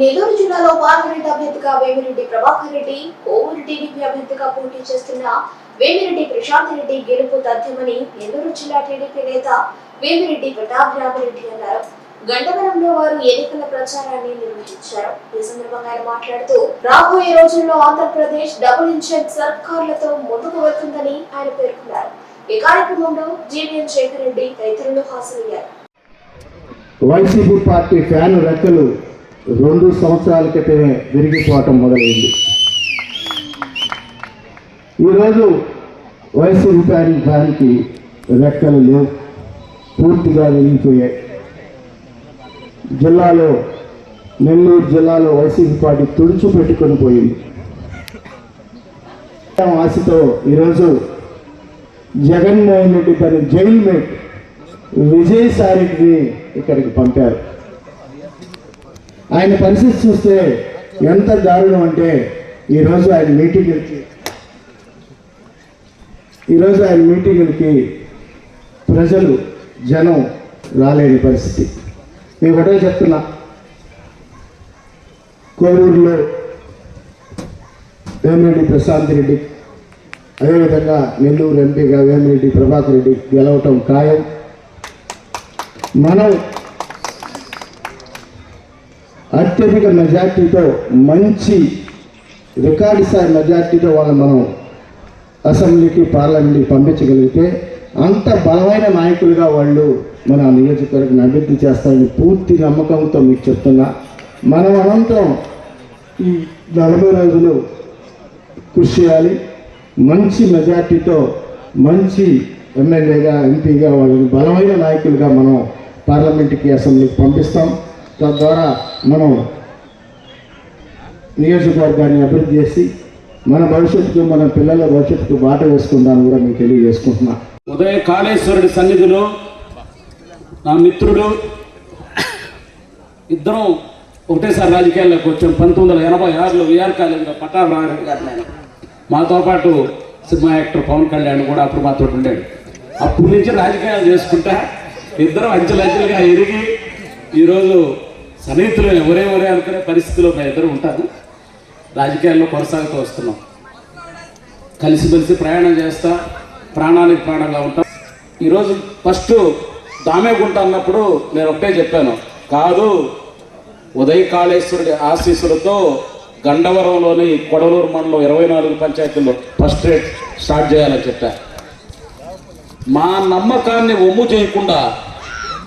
నెల్లూరు జిల్లాలో పార్లమెంట్ అభ్యర్థిగా వేమిరెడ్డి ప్రభాకర్ రెడ్డి కోవూరు టీడీపీ అభ్యర్థిగా పోటీ చేస్తున్న వేమిరెడ్డి ప్రశాంత్ రెడ్డి గెలుపు తథ్యమని నెల్లూరు జిల్లా టీడీపీ నేత వేమిరెడ్డి ప్రతాప్ రామరెడ్డి అన్నారు. గండవరంలో వారు ఎన్నికల ప్రచారాన్ని నిర్వహించారు. ఈ సందర్భంగా ఆయన మాట్లాడుతూ రాబోయే రోజుల్లో ఆంధ్రప్రదేశ్ డబుల్ ఇంజన్ సర్కార్లతో ముందుకు వెళ్తుందని ఆయన పేర్కొన్నారు. ఈ కార్యక్రమంలో జీవీఎన్ శేఖర్ రెడ్డి తదితరులు హాజరయ్యారు. వైసీపీ పార్టీ ఫ్యాన్ రెక్కలు రెండు సంవత్సరాల క్రితమే విరిగిపోవటం మొదలైంది. ఈరోజు వయసు ఫ్యాన్ ఫ్యాన్కి రెక్కలు లేవు పూర్తిగా విరిగిపోయాయి. జిల్లాలో నెల్లూరు జిల్లాలో వైసీపీ పార్టీ తుడిచిపెట్టుకొని పోయింది. ఆశతో ఈరోజు జగన్మోహన్ రెడ్డి తన జైలు మేట్ రెడ్డిని ఇక్కడికి పంపారు. ఆయన పరిస్థితి చూస్తే ఎంత దారుణం అంటే ఈరోజు ఆయన మీటింగ్లకి ఈరోజు ఆయన మీటింగ్లకి ప్రజలు జనం రాలేని పరిస్థితి. నేను ఒకటే చెప్తున్నా. కోవూరులో వేమిరెడ్డి ప్రశాంత్ రెడ్డి అదేవిధంగా నెల్లూరు ఎంపీగా వేమిరెడ్డి ప్రభాకర్ రెడ్డి గెలవటం ఖాయం. మనం అత్యధిక మెజార్టీతో మంచి రికార్డు స్థాయి మెజార్టీతో వాళ్ళని మనం అసెంబ్లీకి పార్లమెంట్కి పంపించగలిగితే అంత బలమైన నాయకులుగా వాళ్ళు మన నియోజకవర్గం అభివృద్ధి చేస్తారని పూర్తి నమ్మకంతో మీకు చెప్తున్నా. మనం అనంతరం ఈ నలభై రోజులు కృషి చేయాలి. మంచి మెజార్టీతో మంచి ఎమ్మెల్యేగా ఎంపీగా వాళ్ళని బలమైన నాయకులుగా మనం పార్లమెంట్కి అసెంబ్లీకి పంపిస్తాం. తద్వారా మనం నియోజకవర్గాన్ని అభివృద్ధి చేసి మన భవిష్యత్తుకు మన పిల్లల భవిష్యత్తుకు బాట వేసుకుంటాను కూడా మీకు తెలియజేసుకుంటున్నా. ఉదయ కాళేశ్వరుడి సన్నిధిలో నా మిత్రుడు ఇద్దరం ఒకటేసారి రాజకీయాల్లోకి వచ్చాం. పంతొమ్మిది వందల ఎనభై ఆరులో విఆర్ కాలేజీలో పట్టాభి గారు నేను. మాతో పాటు సినిమా యాక్టర్ పవన్ కళ్యాణ్ కూడా అప్పుడు మాతో ఉండాడు. అప్పటి నుంచి రాజకీయాలు చేసుకుంటా ఇద్దరం అంచెలంచెలుగా ఎరిగి ఈరోజు సన్నిహితులు ఎవరే ఎవరే అనుకునే పరిస్థితిలో మేము ఇద్దరు ఉంటాను రాజకీయాల్లో కొనసాగుతూ వస్తున్నాం. కలిసిమెలిసి ప్రయాణం చేస్తా ప్రాణానికి ప్రాణంగా ఉంటాం. ఈరోజు ఫస్ట్ దామేగుంట అన్నప్పుడు నేను ఒకటే చెప్పాను. కాదు ఉదయ కాళేశ్వరుడి ఆశీస్సులతో గండవరంలోని కొడలూరు మండలం ఇరవై నాలుగు పంచాయతీల్లో ఫస్ట్ రేట్ స్టార్ట్ చేయాలని చెప్పా. మా నమ్మకాన్ని ఒమ్ము చేయకుండా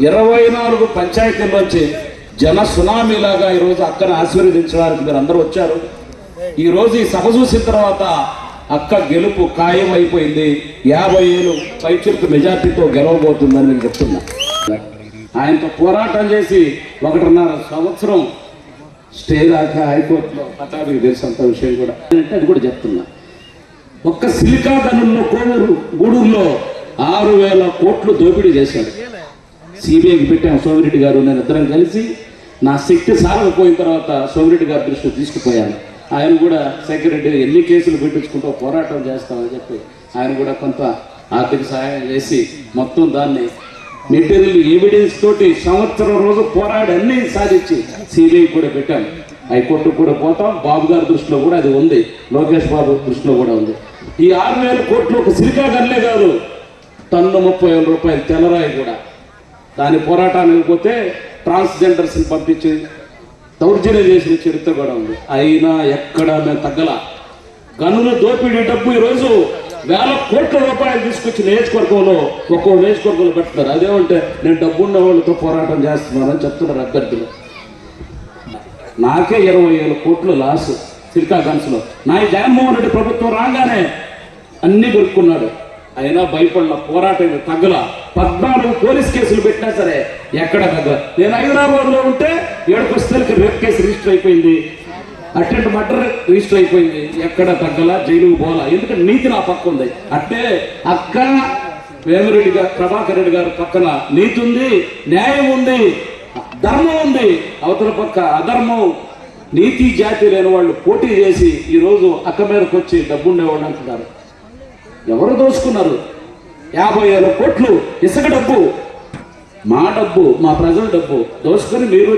ఇరవై నాలుగు పంచాయతీల్లోంచి జన సునామీలాగా ఈరోజు అక్కను ఆశీర్వదించడానికి మీరు అందరూ వచ్చారు. ఈరోజు ఈ సభ చూసిన తర్వాత అక్క గెలుపు ఖాయం అయిపోయింది యాభై ఏళ్ళు పైచిరుకు మెజార్టీతో గెలవబోతుందని నేను చెప్తున్నా. ఆయనతో పోరాటం చేసి ఒకటిన్నర సంవత్సరం స్టే దాకా హైకోర్టులో పతాబీ తెలుసు అంత విషయం కూడా. అంటే అది కూడా చెప్తున్నా. ఒక్క సిలికా గనుల్లో కోడూరు గూడూరులో ఆరు వేల కోట్లు దోపిడీ చేశాడు. సిబిఐకి పెట్టాం సోమిరెడ్డి గారు నేను ఇద్దరం కలిసి నా శక్తి సారకపోయిన తర్వాత సోమిరెడ్డి గారి దృష్టిలో తీసుకుపోయాను. ఆయన కూడా సెక్రటరీ ఎన్ని కేసులు పెట్టించుకుంటూ పోరాటం చేస్తామని చెప్పి ఆయన కూడా కొంత ఆర్థిక సహాయం చేసి మొత్తం దాన్ని మెటీరియల్ ఎవిడెన్స్ తోటి సంవత్సరం రోజు పోరాడి అన్ని సాధించి సిబిఐ కూడా పెట్టాం హైకోర్టు కూడా పోతాం. బాబు గారి దృష్టిలో కూడా అది ఉంది. లోకేష్ బాబు దృష్టిలో కూడా ఉంది. ఈ ఆరు వేల కోట్లు ఒక సిరికా గల్లే కాదు. టన్ను ముప్పై వేల రూపాయలు తెల్లరాయి కూడా. దాని పోరాటానికి పోతే ట్రాన్స్జెండర్స్ని పంపించి దౌర్జన్యం చేసిన చరిత్ర కూడా ఉంది. అయినా ఎక్కడ మేము తగ్గల. గనుల దోపిడీ డబ్బు ఈరోజు వేల కోట్ల రూపాయలు తీసుకొచ్చి నియోజకవర్గంలో ఒక్కో నియోజకవర్గంలో పెడుతున్నారు. అదేమంటే నేను డబ్బున్న వాళ్ళతో పోరాటం చేస్తున్నానని చెప్తున్నారు అభ్యర్థులు. నాకే ఇరవై ఏడు కోట్లు లాస్ సిల్కా గన్స్లో. నా జగన్మోహన్ రెడ్డి ప్రభుత్వం రాగానే అన్ని దొరుకున్నాడు అయినా భయపడిన పోరాటం తగ్గల. పద్నాలుగు పోలీస్ కేసులు పెట్టినా సరే ఎక్కడ తగ్గల నేను హైదరాబాద్లో ఉంటే ఏడుకు రేప్ కేసు రిజిస్టర్ అయిపోయింది. అటెండ్ మర్డర్ రిజిస్టర్ అయిపోయింది. ఎక్కడ తగ్గల? జైలుకు పోలా ఎందుకంటే నీతి నా పక్క ఉంది. అంటే అక్క వేమిరెడ్డి గారు ప్రభాకర్ రెడ్డి గారు పక్కన నీతి ఉంది న్యాయం ఉంది ధర్మం ఉంది. అవతల పక్క అధర్మం నీతి జాతి లేని వాళ్ళు పోటీ చేసి ఈరోజు అక్క మీదకి వచ్చి డబ్బుండేవాళ్ళు అంటున్నారు. ఎవరు దోచుకున్నారు? యాభై వేల కోట్లు ఇసుక డబ్బు. మా డబ్బు మా ప్రజల డబ్బు. దోచుకొని మీరు